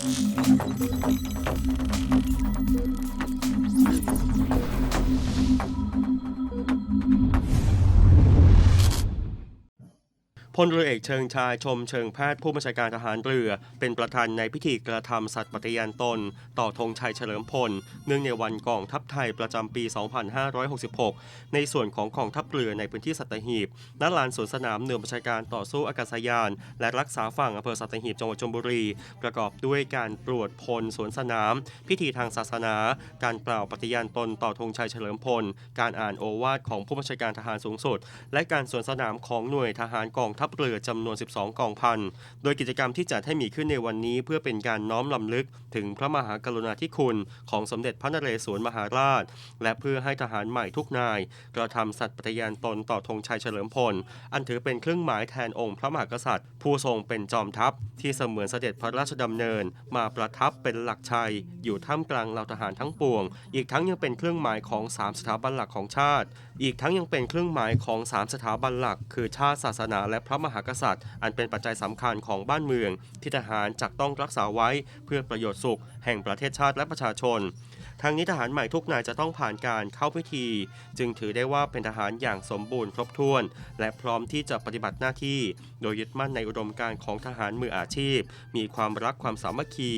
Thank you. พลเรือเอกเชิงชายชมเชิงแพทย์ผู้บัญชาการทหารเรือ เป็นประธานในพิธีกระทำสัตย์ปฏิญาณตน ต่อธงชัยเฉลิมพล เนื่องในวันกองทัพไทยประจำปี 2566 ในส่วนของกองทัพเรือในพื้นที่สัตหีบณลานสวนสนามหน่วยบัญชาการต่อสู้อากาศยาน และรักษาฝั่งอำเภอสัตหีบจังหวัดชลบุรี ประกอบด้วยการตรวจพลสวนสนาม พิธีทางศาสนา การกล่าวปฏิญาณตนต่อธงชัยเฉลิมพล การอ่านโอวาทของผู้บัญชาการทหารสูงสุด และการสวนสนามของหน่วยทหารกองทัพเรือจำนวน 12 กองพัน โดยกิจกรรมที่จัดให้มีขึ้นในวันนี้ เพื่อเป็นการน้อมลำลึกถึงพระมหากรุณาธิคุณของสมเด็จพระนเรศวรมหาราช และเพื่อให้ทหารใหม่ทุกนาย กระทำสัตย์ปฏิญาณตนต่อธงชัยเฉลิมพล อันถือเป็นเครื่องหมายแทนองค์พระมหากษัตริย์ ผู้ทรงเป็นจอมทัพ ที่เสมือนเสด็จพระราชดำเนิน มาประทับเป็นหลักชัย อยู่ท่ามกลางเหล่าทหารทั้งปวง อีกทั้งยังเป็นเครื่องหมายของสามสถาบันหลักของชาติ อีกทั้งยังเป็นเครื่องหมายของสามสถาบันหลัก คือชาติศาสนาและพระมหากษัตริย์ อันเป็นปัจจัยสำคัญของบ้านเมือง ที่ทหารจักต้องรักษาไว้เพื่อประโยชน์สุข แห่งประเทศชาติและประชาชนทางนี้ทหารใหม่ทุกนายจะต้องผ่านการเข้าพิธี จึงถือได้ว่าเป็นทหารอย่างสมบูรณ์ครบถ้วน และพร้อมที่จะปฏิบัติหน้าที่ โดยยึดมั่นในอุดมการณ์ของทหารมืออาชีพ มีความรักความสามัคคี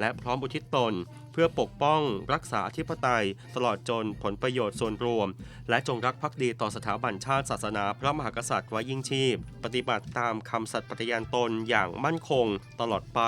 และพร้อมอุทิศตน เพื่อปกป้อง รักษาอธิปไตย ตลอดจนผลประโยชน์ส่วนรวม และจงรักภักดีต่อสถาบันชาติศาสนาพระมหากษัตริย์ไว้ยิ่งชีพ ปฏิบัติตามคำสัตย์ปฏิญาณตนอย่างมั่นคงตลอดไป